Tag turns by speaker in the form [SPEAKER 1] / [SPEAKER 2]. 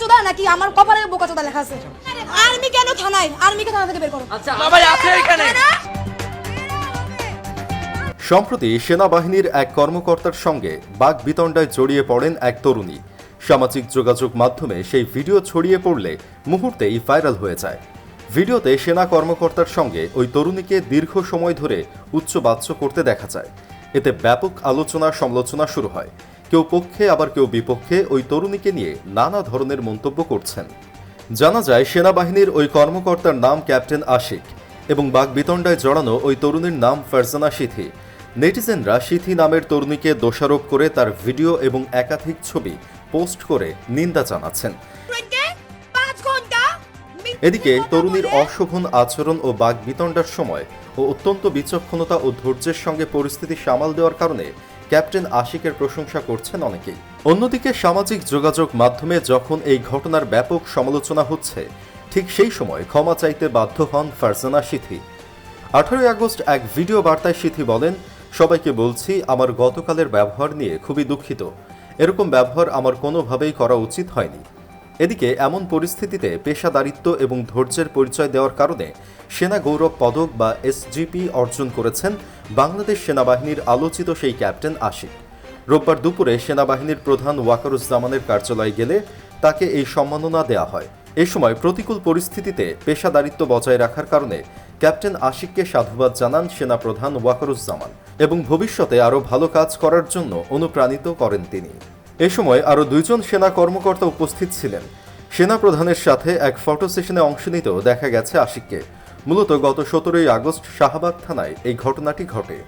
[SPEAKER 1] বোকাচোদা নাকি আমার কপালে বোকাচোদা লেখা আছে? আর্মি কেন থানায়? আর্মিকে থানা থেকে বের করো?
[SPEAKER 2] আচ্ছা সবাই আছে এখানে।
[SPEAKER 3] সম্প্রতি সেনাবাহিনীর এক কর্মকর্তার সঙ্গে বাঘ বিতণ্ডায় জড়িয়ে পড়েন এক তরুণী। সামাজিক যোগাযোগ মাধ্যমে সেই ভিডিও ছড়িয়ে পড়লে মুহূর্তেই ভাইরাল হয়ে যায়। ভিডিওতে সেনা কর্মকর্তার সঙ্গে ওই তরুণীকে দীর্ঘ সময় ধরে উচ্চবাচ্য করতে দেখা যায়। এতে ব্যাপক আলোচনা সমালোচনা শুরু হয়। কেউ পক্ষে আবার কেউ বিপক্ষে ওই তরুণীকে নিয়ে নানা ধরনের মন্তব্য করছেন। জানা যায় সেনাবাহিনীর ওই কর্মকর্তার নাম ক্যাপ্টেন আশিক এবং বাগবিতণ্ডায় জড়ানো ওই তরুণীর নাম ফারজানা সিথি। নেটিজেনরা সিথি নামের তরুণীকে দোষারোপ করে তার ভিডিও এবং একাধিক ছবি পোস্ট করে নিন্দা জানাচ্ছেন। এদিকে তরুণীর অশোভন আচরণ ও বাগবিতণ্ডার সময় ও অত্যন্ত বিচক্ষণতা ও ধৈর্যের সঙ্গে পরিস্থিতি সামাল দেওয়ার কারণে ক্যাপ্টেন আশিকের প্রশংসা করছেন অনেকেই। অন্যদিকে সামাজিক যোগাযোগ মাধ্যমে যখন এই ঘটনার ব্যাপক সমালোচনা হচ্ছে, ঠিক সেই সময় ক্ষমা চাইতে বাধ্য হন ফারজানা সিথি। আঠারোই আগস্ট এক ভিডিও বার্তায় সিথি বলেন, সবাইকে বলছি, আমার গতকালের ব্যবহার নিয়ে খুবই দুঃখিত। এরকম ব্যবহার আমার কোনোভাবেই করা উচিত হয়নি। এদিকে এমন পরিস্থিতিতে পেশাদারিত্ব এবং ধৈর্যের পরিচয় দেওয়ার কারণে সেনা গৌরব পদক বা এসজিপি অর্জন করেছেন বাংলাদেশ সেনাবাহিনীর আলোচিত সেই ক্যাপ্টেন আশিক। রোববার দুপুরে সেনাবাহিনীর প্রধান ওয়াকারুজ্জামানের কার্যালয়ে গেলে তাকে এই সম্মাননা দেওয়া হয়। এ সময় প্রতিকূল পরিস্থিতিতে পেশাদারিত্ব বজায় রাখার কারণে ক্যাপ্টেন আশিককে সাধুবাদ জানান সেনাপ্রধান ওয়াকারুজ্জামান এবং ভবিষ্যতে আরও ভালো কাজ করার জন্য অনুপ্রাণিত করেন তিনি। এ সময় আরও দুইজন সেনা কর্মকর্তা উপস্থিত ছিলেন। সেনা প্রধানের সাথে এক ফটো সেশনে অংশ নিতেও দেখা গেছে আশিককে। মূলত গত সতেরোই আগস্ট শাহবাগ থানায় এই ঘটনাটি ঘটে।